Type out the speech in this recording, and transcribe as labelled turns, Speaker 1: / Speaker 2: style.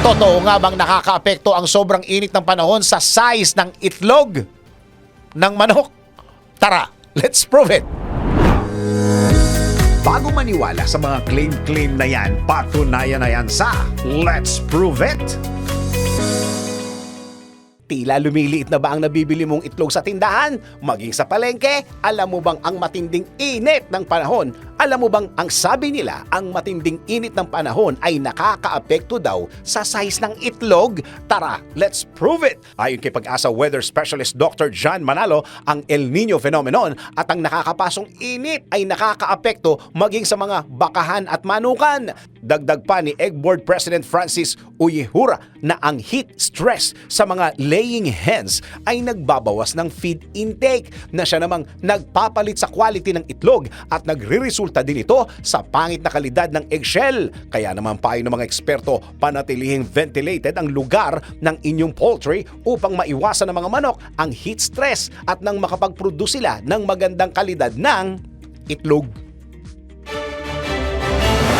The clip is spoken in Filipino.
Speaker 1: Totoo nga bang nakakaapekto ang sobrang init ng panahon sa size ng itlog ng manok? Tara, let's prove it!
Speaker 2: Bago maniwala sa mga claim-claim na yan, patunayan na yan sa Let's Prove It!
Speaker 1: Tila lumiliit na ba ang nabibili mong itlog sa tindahan? Maging sa palengke, alam mo bang ang matinding init ng panahon? Alam mo bang ang sabi nila, ang matinding init ng panahon ay nakakaapekto daw sa size ng itlog? Tara, let's prove it! Ayon kay Pag-asa Weather Specialist Dr. John Manalo, ang El Nino phenomenon at ang nakakapasong init ay nakakaapekto maging sa mga bakahan at manukan. Dagdag pa ni Egg Board President Francis Uyehura na ang heat stress sa mga laying hens ay nagbabawas ng feed intake na siya namang nagpapalit sa quality ng itlog at nagre-resulta din ito sa pangit na kalidad ng eggshell. Kaya naman payo ng mga eksperto panatilihing ventilated ang lugar ng inyong poultry upang maiwasan ng mga manok ang heat stress at nang makapag-produce sila ng magandang kalidad ng itlog.